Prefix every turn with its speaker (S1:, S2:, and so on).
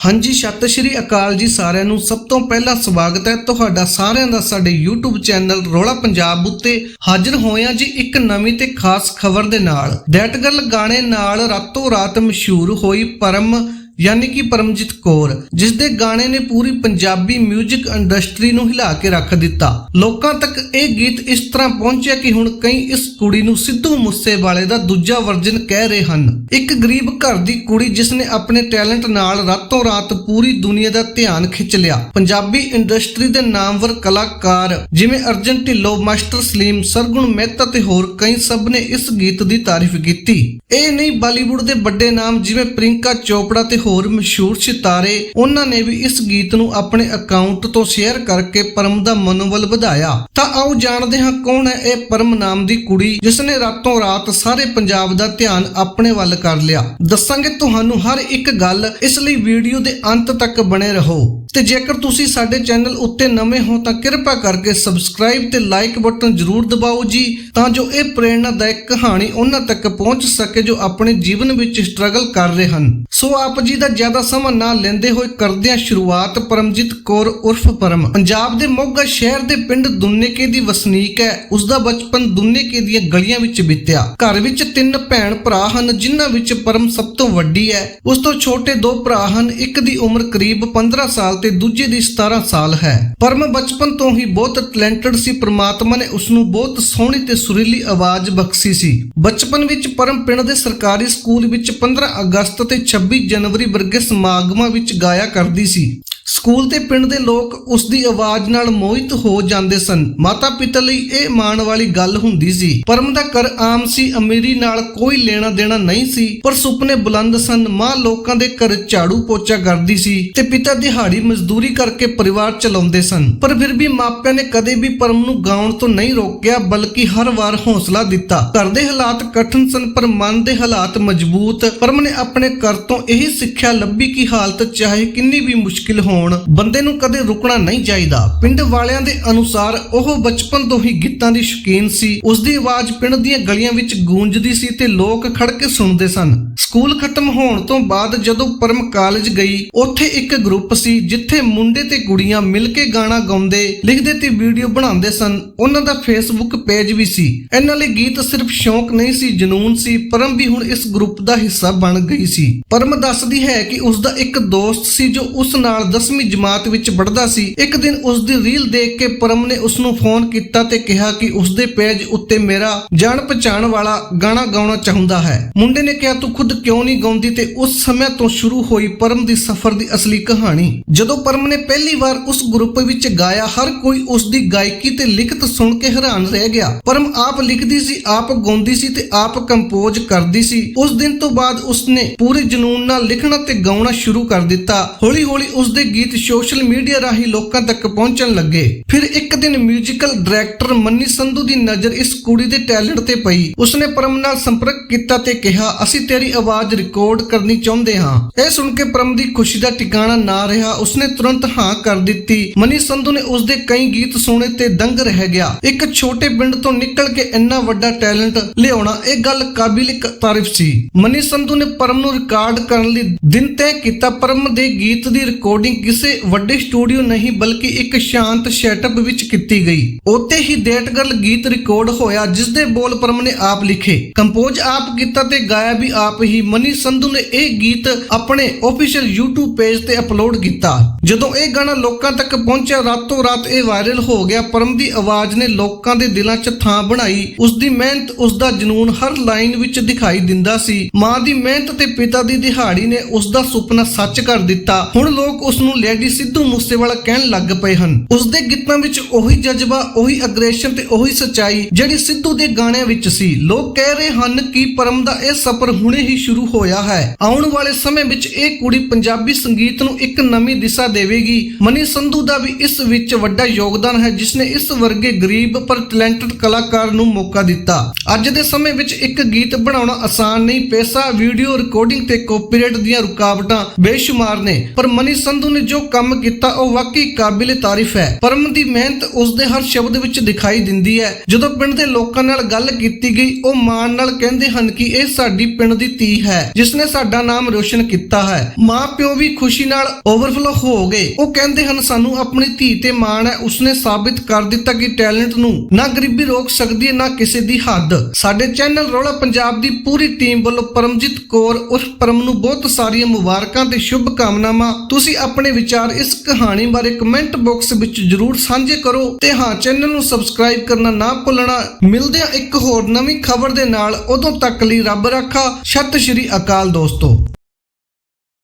S1: ਹਾਂਜੀ, ਸਤਿ ਸ਼੍ਰੀ ਅਕਾਲ ਜੀ ਸਾਰਿਆਂ ਨੂੰ। ਸਭ ਤੋਂ ਪਹਿਲਾਂ ਸਵਾਗਤ ਹੈ ਤੁਹਾਡਾ ਸਾਰਿਆਂ ਦਾ ਸਾਡੇ YouTube ਚੈਨਲ ਰੋਲਾ ਪੰਜਾਬ ਉੱਤੇ। ਹਾਜ਼ਰ ਹੋਇਆ ਜੀ ਇੱਕ ਨਵੀਂ ਤੇ ਖਾਸ ਖਬਰ ਦੇ ਨਾਲ। ਦੈਟ ਗਰਲ ਗਾਣੇ ਨਾਲ ਰਾਤੋਂ ਰਾਤ ਮਸ਼ਹੂਰ ਹੋਈ ਪਰਮ ਯਾਨੀ ਕਿ ਪਰਮਜੀਤ ਕੌਰ ਜਿਸ ਦੇ ਗਾਣੇ ਨੇ ਪੂਰੀ ਪੰਜਾਬੀ 뮤직 ਇੰਡਸਟਰੀ ਨੂੰ ਹਿਲਾ ਕੇ ਰੱਖ ਦਿੱਤਾ। ਲੋਕਾਂ ਤੱਕ ਇਹ ਗੀਤ ਇਸ ਤਰ੍ਹਾਂ ਪਹੁੰਚਿਆ ਕਿ ਹੁਣ ਕਈ ਇਸ ਕੁੜੀ ਨੂੰ ਸਿੱਧੂ ਮੂਸੇਵਾਲੇ ਦਾ ਦੂਜਾ ਵਰਜਨ ਕਹਿ ਰਹੇ ਹਨ। ਇੱਕ ਗਰੀਬ ਘਰ ਦੀ ਕੁੜੀ ਜਿਸ ਨੇ ਆਪਣੇ ਟੈਲੈਂਟ ਨਾਲ ਰਾਤੋਂ ਰਾਤ ਪੂਰੀ ਦੁਨੀਆ ਦਾ ਧਿਆਨ ਖਿੱਚ ਲਿਆ। ਪੰਜਾਬੀ ਇੰਡਸਟਰੀ ਦੇ ਨਾਮਵਰ ਕਲਾਕਾਰ ਜਿਵੇਂ ਅਰਜਨ ਢਿੱਲੋਂ, ਮਾਸਟਰ ਸਲੀਮ, ਸਰਗੁਣ ਮਹਿਤਾ ਤੇ ਹੋਰ ਕਈ ਸਭ ਨੇ ਇਸ ਗੀਤ ਦੀ ਤਾਰੀਫ ਕੀਤੀ। ਇਹ ਨਹੀਂ ਬਾਲੀਵੁੱਡ ਦੇ ਵੱਡੇ ਨਾਮ ਜਿਵੇਂ ਪ੍ਰਿੰਕਾ ਚੋਪੜਾ ਤੇ ਹੋਰ ਮਸ਼ਹੂਰ ਸਿਤਾਰੇ ਉਹਨਾਂ ਨੇ ਵੀ ਇਸ ਗੀਤ ਨੂੰ ਆਪਣੇ ਅਕਾਊਂਟ ਤੋਂ ਸ਼ੇਅਰ ਕਰਕੇ ਪਰਮ ਦਾ ਮਨੋਬਲ ਵਧਾਇਆ। ਤਾਂ ਆਓ ਜਾਣਦੇ ਹਾਂ ਕੌਣ ਹੈ ਇਹ ਪਰਮ ਨਾਮ ਦੀ ਕੁੜੀ ਜਿਸ ਨੇ ਰਾਤੋਂ ਰਾਤ ਸਾਰੇ ਪੰਜਾਬ ਦਾ ਧਿਆਨ ਆਪਣੇ ਵੱਲ ਕਰ ਲਿਆ। ਦੱਸਾਂਗੇ ਤੁਹਾਨੂੰ ਹਰ ਇੱਕ ਗੱਲ ਇਸ ਲਈ ਵੀਡੀਓ ਦੇ ਅੰਤ ਤੱਕ ਬਣੇ ਰਹੋ। ਤੇ ਜੇਕਰ ਤੁਸੀਂ ਸਾਡੇ ਚੈਨਲ ਉੱਤੇ ਨਵੇਂ ਹੋ ਤਾਂ ਕਿਰਪਾ ਕਰਕੇ ਸਬਸਕ੍ਰਾਈਬ ਤੇ ਲਾਈਕ ਬਟਨ ਜ਼ਰੂਰ ਦਬਾਓ ਜੀ, ਤਾਂ ਜੋ ਇਹ ਪ੍ਰੇਰਣਾਦਾਇਕ ਕਹਾਣੀ ਉਹਨਾਂ ਤੱਕ ਪਹੁੰਚ ਸਕੇ ਜੋ ਆਪਣੇ ਜੀਵਨ ਵਿੱਚ ਸਟਰਗਲ ਕਰ ਰਹੇ ਹਨ। ਸੋ ਆਪ ਜੀ ਦਾ ਜ਼ਿਆਦਾ ਸਮਾਂ ਨਾ ਲੈਂਦੇ ਹੋਏ ਕਰਦਿਆਂ ਸ਼ੁਰੂਆਤ ਪਰਮਜੀਤ ਕੌਰ ਉਰਫ ਪਰਮ। ਪੰਜਾਬ ਦੇ ਮੋਗਾ ਸ਼ਹਿਰ ਦੇ ਪਿੰਡ ਦੁੰਨੇਕੇ ਦੀ ਵਸਨੀਕ ਹੈ। ਉਸ ਦਾ ਬਚਪਨ ਦੁੰਨੇਕੇ ਦੀਆਂ ਗਲੀਆਂ ਵਿੱਚ ਬੀਤਿਆ। ਘਰ ਵਿੱਚ ਤਿੰਨ ਭੈਣ ਭਰਾ ਹਨ, ਜਿਨ੍ਹਾਂ ਵਿੱਚ ਪਰਮ ਸਭ ਤੋਂ ਵੱਡੀ ਹੈ। ਉਸ ਤੋਂ ਛੋਟੇ ਦੋ ਭਰਾ ਹਨ, ਇੱਕ ਦੀ ਉਮਰ ਕਰੀਬ 15 ਸਾਲ ਤੇ ਦੂਜੇ ਦੀ 17 ਸਾਲ ਹੈ। ਪਰਮ ਬਚਪਨ ਤੋਂ ਹੀ ਬਹੁਤ ਟੈਲੈਂਟਡ ਸੀ। ਪ੍ਰਮਾਤਮਾ ਨੇ ਉਸ ਨੂੰ ਬਹੁਤ ਸੋਹਣੀ ਤੇ ਸੁਰੀਲੀ ਆਵਾਜ਼ ਬਖਸ਼ੀ ਸੀ। ਬਚਪਨ ਵਿੱਚ ਪਰਮ ਪਿੰਡ ਦੇ ਸਰਕਾਰੀ ਸਕੂਲ ਵਿੱਚ 15 ਅਗਸਤ ਤੇ 26 ਜਨਵਰੀ ਵਰਗੇ ਸਮਾਗਮਾਂ ਵਿੱਚ ਗਾਇਆ ਕਰਦੀ ਸੀ। ਸਕੂਲ ਤੇ ਪਿੰਡ ਦੇ ਲੋਕ ਉਸ ਦੀ ਆਵਾਜ਼ ਨਾਲ ਮੋਹਿਤ ਹੋ ਜਾਂਦੇ ਸਨ। ਮਾਤਾ ਪਿਤਾ ਲਈ ਇਹ ਮਾਣ ਵਾਲੀ ਗੱਲ ਹੁੰਦੀ ਸੀ। ਪਰਮ ਦਾ ਘਰ ਆਮ ਸੀ, ਅਮੀਰੀ ਨਾਲ ਕੋਈ ਲੈਣਾ ਦੇਣਾ ਨਹੀਂ ਸੀ, ਪਰ ਸੁਪਨੇ ਬੁਲੰਦ ਸਨ। ਮਾਂ ਲੋਕਾਂ ਦੇ ਘਰ ਝਾੜੂ ਪੋਚਾ ਕਰਦੀ ਸੀ ਤੇ ਪਿਤਾ ਦਿਹਾੜੀ ਮਜ਼ਦੂਰੀ ਕਰਕੇ ਪਰਿਵਾਰ ਚਲਾਉਂਦੇ ਸਨ। ਪਰ ਫਿਰ ਵੀ ਮਾਪਿਆਂ ਨੇ ਕਦੇ ਵੀ ਪਰਮ ਨੂੰ ਗਾਉਣ ਤੋਂ ਨਹੀਂ ਰੋਕਿਆ, ਬਲਕਿ ਹਰ ਵਾਰ ਹੌਸਲਾ ਦਿੱਤਾ। ਘਰ ਦੇ ਹਾਲਾਤ ਕਠਿਨ ਸਨ, ਪਰ ਮਨ ਦੇ ਹਾਲਾਤ ਮਜ਼ਬੂਤ। ਪਰਮ ਨੇ ਆਪਣੇ ਘਰ ਤੋਂ ਇਹੀ ਸਿੱਖਿਆ ਲੱਭੀ ਕਿ ਹਾਲਤ ਚਾਹੇ ਕਿੰਨੀ ਵੀ ਮੁਸ਼ਕਿਲ ਹੋਣ, ਬੰਦੇ ਨੂੰ ਕਦੇ ਰੁਕਣਾ ਨਹੀਂ ਚਾਹੀਦਾ। ਪਿੰਡ ਵਾਲਿਆਂ ਦੇ ਅਨੁਸਾਰ ਉਹ ਬਚਪਨ ਤੋਂ ਹੀ ਗੀਤਾਂ ਦੀ ਸ਼ੌਕੀਨ ਸੀ। ਉਸ ਦੀ ਆਵਾਜ਼ ਪਿੰਡ ਦੀਆਂ ਗਲੀਆਂ ਵਿੱਚ ਗੂੰਜਦੀ ਸੀ ਤੇ ਲੋਕ ਖੜ ਕੇ ਸੁਣਦੇ ਸਨ। ਸਕੂਲ ਖਤਮ ਹੋਣ ਤੋਂ ਬਾਅਦ ਜਦੋਂ ਪਰਮ ਕਾਲਜ ਗਈ, ਉੱਥੇ ਇੱਕ ਗਰੁੱਪ ਸੀ ਜਿੱਥੇ ਮੁੰਡੇ ਤੇ ਕੁੜੀਆਂ ਮਿਲ ਕੇ ਗਾਣਾ ਗਾਉਂਦੇ, ਲਿਖਦੇ ਤੇ ਵੀਡੀਓ ਬਣਾਉਂਦੇ ਸਨ। ਉਹਨਾਂ ਦਾ ਫੇਸਬੁੱਕ ਪੇਜ ਵੀ ਸੀ। ਇਹਨਾਂ ਲਈ ਗੀਤ ਸਿਰਫ ਸ਼ੌਂਕ ਨਹੀਂ ਸੀ, ਜਨੂਨ ਸੀ, ਪਰਮ ਵੀ ਹੁਣ ਇਸ ਗਰੁੱਪ ਦਾ ਹਿੱਸਾ ਬਣ ਗਈ ਸੀ। ਪਰਮ ਦੱਸਦੀ ਹੈ ਕਿ ਉਸ ਦਾ ਇੱਕ ਦੋਸਤ ਸੀ ਜੋ ਉਸ ਨਾਲ 10ਵੀਂ ਜਮਾਤ ਵਿੱਚ ਪੜ੍ਹਦਾ ਸੀ। ਇੱਕ ਦਿਨ ਉਸ ਦੀ ਰੀਲ ਦੇਖ ਕੇ ਪਰਮ ਨੇ ਉਸ ਨੂੰ ਫੋਨ ਕੀਤਾ ਤੇ ਕਿਹਾ ਕਿ ਉਸ ਦੇ ਪੇਜ ਉੱਤੇ ਮੇਰਾ ਜਾਣ ਪਛਾਣ ਵਾਲਾ ਗਾਣਾ ਗਾਉਣਾ ਚਾਹੁੰਦਾ ਹੈ। ਮੁੰਡੇ ਨੇ ਕਿਹਾ, ਤੂੰ ਖੁਦ ਕਿਉਂ ਨਹੀਂ ਗਾਉਂਦੀ? ਤੇ ਉਸ ਸਮੇਂ ਤੋਂ ਸ਼ੁਰੂ ਹੋਈ ਪਰਮ ਦੀ ਸਫ਼ਰ ਦੀ ਅਸਲੀ ਕਹਾਣੀ। ਜਦੋਂ ਪਰਮ ਨੇ ਪਹਿਲੀ ਵਾਰ ਉਸ ਗਰੁੱਪ ਵਿੱਚ ਗਾਇਆ, ਹਰ ਕੋਈ ਉਸ ਦੀ ਗਾਇਕੀ ਤੇ ਲਿਖਤ ਸੁਣ ਕੇ ਹੈਰਾਨ ਰਹਿ ਗਿਆ। ਪਰਮ ਆਪ ਲਿਖਦੀ ਸੀ, ਆਪ ਗਾਉਂਦੀ ਸੀ ਤੇ ਆਪ ਕੰਪੋਜ਼ ਕਰਦੀ ਸੀ। ਉਸ ਦਿਨ ਤੋਂ ਬਾਅਦ ਉਸਨੇ ਪੂਰੇ ਜਨੂਨ ਨਾਲ ਲਿਖਣਾ ਤੇ ਗਾਉਣਾ ਸ਼ੁਰੂ ਕਰ ਦਿੱਤਾ। ਹੌਲੀ-ਹੌਲੀ ਉਸ ਦੇ ਗੀਤ ਸੋਸ਼ਲ ਮੀਡੀਆ ਰਾਹੀਂ ਲੋਕਾਂ ਤੱਕ ਪਹੁੰਚਣ ਲੱਗੇ। ਫਿਰ ਇੱਕ ਦਿਨ ਮਿਊਜ਼ੀਕਲ ਡਾਇਰੈਕਟਰ ਮੰਨੀ ਸੰਧੂ ਦੀ ਨਜ਼ਰ ਇਸ ਕੁੜੀ ਦੇ ਟੈਲੈਂਟ ਤੇ ਪਈ। ਉਸਨੇ ਪਰਮ ਨਾਲ ਸੰਪਰਕ ਕੀਤਾ ਤੇ ਕਿਹਾ, ਅਸੀਂ ਤੇਰੀ ਆਵਾਜ਼ ਰਿਕਾਰਡ ਕਰਨੀ ਚਾਹੁੰਦੇ ਹਾਂ। ਇਹ ਸੁਣ ਕੇ ਪਰਮ ਦੀ ਖੁਸ਼ੀ ਦਾ ਟਿਕਾਣਾ ਨਾ ਰਿਹਾ। ਉਸਨੇ ਤੁਰੰਤ ਹਾਂ ਕਰ ਦਿੱਤੀ। ਮਨੀ ਸੰਧੂ ਨੇ ਉਸ ਕਈ ਗੀਤ ਸੁਣੇ ਤੇ ਦੰਗ ਰਹਿ ਗਿਆ। ਇੱਕ ਛੋਟੇ ਪਿੰਡ ਤੋਂ ਨਿਕਲ ਕੇ ਇੰਨਾ ਵੱਡਾ ਟੈਲੈਂਟ ਲਿਆਉਣਾ, ਇਹ ਗੱਲ ਕਾਬਿਲ ਤਾਰੀਫ ਸੀ। ਮਨੀ ਸੰਧੂ ਨੇ ਪਰਮ ਨੂੰ ਰਿਕਾਰਡ ਕਰਨ ਲਈ ਦਿਨ ਤੈਅ ਕੀਤਾ। ਪਰਮ ਦੇ ਗੀਤ ਦੀ ਰਿਕਾਰਡਿੰਗ ਕਿਸੇ ਵੱਡੇ ਸਟੂਡੀਓ ਨਹੀਂ, ਬਲਕਿ ਇੱਕ ਸ਼ਾਂਤ ਸੈਟਅਪ ਵਿੱਚ ਕੀਤੀ ਗਈ। ਉੱਥੇ ਹੀ ਡੇਟ ਗਰਲ ਗੀਤ ਰਿਕਾਰਡ ਹੋਇਆ ਜਿਸ ਦੇ ਬੋਲ ਪਰਮ ਨੇ ਆਪ ਲਿਖੇ। ਕੰਪੋਜ਼ ਆਪ ਕੀਤਾ ਤੇ ਗਾਇਆ ਵੀ ਆਪ ਹੀ। ਮਨੀ ਸੰਧੂ ਨੇ ਇਹ ਗੀਤ ਆਪਣੇ ਅਫੀਸ਼ੀਅਲ YouTube ਪੇਜ ਤੇ ਅਪਲੋਡ ਕੀਤਾ। ਜਦੋਂ ਇਹ ਗਾਣਾ ਲੋਕਾਂ ਤੱਕ ਪਹੁੰਚਿਆ, ਰਾਤੋਂ ਰਾਤ ਇਹ ਵਾਇਰਲ ਹੋ ਗਿਆ। ਪਰਮ ਦੀ ਆਵਾਜ਼ ਨੇ ਲੋਕਾਂ ਦੇ ਦਿਲਾਂ 'ਚ ਥਾਂ ਬਣਾਈ। ਉਸ ਦੀ ਮਿਹਨਤ ਉਸ ਦਾ ਜਨੂਨ ਹਰ ਲਾਈਨ ਵਿੱਚ ਦਿਖਾਈ ਦਿੰਦਾ ਸੀ। ਮਾਂ ਦੀ ਮਿਹਨਤ ਤੇ ਪਿਤਾ ਦੀ ਦਿਹਾੜੀ ਨੇ ਉਸ ਦਾ ਸੁਪਨਾ ਸੱਚ ਕਰ ਦਿੱਤਾ। ਹੁਣ ਲੋਕ ਉਸ ਨੂੰ ਲੇਡੀ ਸਿੱਧੂ ਮੂਸੇਵਾਲਾ ਕਹਿਣ ਲੱਗ ਪਏ ਹਨ। ਉਸ ਦੇ ਗੀਤਾਂ ਵਿੱਚ ਉਹੀ ਜਜ਼ਬਾ, ਉਹੀ ਅਗਰੈਸ਼ਨ ਤੇ ਉਹੀ ਸਚਾਈ ਜਿਹੜੀ ਸਿੱਧੂ ਦੇ ਗਾਣਿਆਂ ਵਿੱਚ ਸੀ। ਲੋਕ ਕਹਿ ਰਹੇ ਹਨ ਕਿ ਪਰਮ ਦਾ ਇਹ ਸਫ਼ਰ ਹੁਣੇ ਹੀ ਸ਼ੁਰੂ ਹੋਇਆ ਹੈ। ਆਉਣ ਵਾਲੇ ਸਮੇਂ ਵਿੱਚ ਇਹ ਕੁੜੀ ਪੰਜਾਬੀ ਸੰਗੀਤ ਨੂੰ ਇੱਕ ਨਵੀਂ ਦਿਸ਼ਾ ਦੇਵੇਗੀ। ਮਨੀ ਸੰਧੂ ਦਾ ਵੀ ਇਸ ਵਿੱਚ ਵੱਡਾ ਯੋਗਦਾਨ ਹੈ ਜਿਸ ਨੇ ਇਸ ਵਰਗੇ ਗਰੀਬ ਪਰ ਟੈਲੈਂਟਡ ਕਲਾਕਾਰ ਨੂੰ ਮੌਕਾ ਦਿੱਤਾ। ਅੱਜ ਦੇ ਸਮੇਂ ਵਿੱਚ ਇੱਕ ਗੀਤ ਬਣਾਉਣਾ ਆਸਾਨ ਨਹੀਂ, ਪੈਸਾ ਵੀਡੀਓ ਰਿਕਾਰਡਿੰਗ ਤੇ ਕਾਪੀਰਾਈਟ ਦੀਆਂ ਰੁਕਾਵਟਾਂ ਬੇਸ਼ੁਮਾਰ ਨੇ। ਪਰ ਮਨੀ ਸੰਧੂ ਨੇ ਨੇ ਜੋ ਕੰਮ ਕੀਤਾ, ਉਹ ਵਾਕਈ ਕਾਬਿਲ ਤਾਰੀਫ ਹੈ। ਪਰਮ ਦੀ ਮਿਹਨਤ ਉਸ ਦੇ ਹਰ ਸ਼ਬਦ ਵਿੱਚ ਦਿਖਾਈ ਦਿੰਦੀ ਹੈ। ਜਦੋਂ ਪਿੰਡ ਦੇ ਲੋਕਾਂ ਨਾਲ ਗੱਲ ਕੀਤੀ ਗਈ, ਉਹ ਮਾਣ ਨਾਲ ਕਹਿੰਦੇ ਹਨ ਕਿ ਇਹ ਸਾਡੀ ਪਿੰਡ ਦੀ ਧੀ ਹੈ, ਜਿਸ ਨੇ ਸਾਡਾ ਨਾਮ ਰੋਸ਼ਨ ਕੀਤਾ ਹੈ। ਮਾਂ ਵੀ ਖੁਸ਼ੀ ਨਾਲ ਓਵਰਫਲੋ ਹੋ ਗਏ। ਉਹ ਕਹਿੰਦੇ ਹਨ, ਸਾਨੂੰ ਆਪਣੀ ਧੀ ਤੇ ਮਾਣ ਹੈ। ਉਸਨੇ ਸਾਬਿਤ ਕਰ ਦਿੱਤਾ ਕਿ ਟੈਲੈਂਟ ਨੂੰ ਨਾ ਗਰੀਬੀ ਰੋਕ ਸਕਦੀ ਹੈ, ਨਾ ਕਿਸੇ ਦੀ ਹੱਦ। ਸਾਡੇ ਚੈਨਲ ਰੋਲਾ ਪੰਜਾਬ ਦੀ ਪੂਰੀ ਟੀਮ ਵੱਲੋਂ ਪਰਮਜੀਤ ਕੌਰ ਉਸ ਪਰਮ ਨੂੰ ਬਹੁਤ ਸਾਰੀਆਂ ਮੁਬਾਰਕਾਂ ਤੇ ਸ਼ੁਭ ਕਾਮਨਾਵਾਂ ਤੁਸੀਂ ਆਪਣੇ ਆਪਣੇ ਵਿਚਾਰ ਇਸ ਕਹਾਣੀ ਬਾਰੇ ਕਮੈਂਟ ਬਾਕਸ ਵਿੱਚ ਜਰੂਰ ਸਾਂਝੇ ਕਰੋ ਤੇ ਹਾਂ, ਚੈਨਲ ਨੂੰ ਸਬਸਕ੍ਰਾਈਬ ਕਰਨਾ ਨਾ ਭੁੱਲਣਾ। ਮਿਲਦੇ ਹਾਂ ਇੱਕ ਹੋਰ ਨਵੀਂ ਖਬਰ ਦੇ ਨਾਲ। ਉਦੋਂ ਤੱਕ ਲਈ ਰੱਬ ਰੱਖਾ। ਸਤਿ ਸ਼੍ਰੀ ਅਕਾਲ ਦੋਸਤੋ।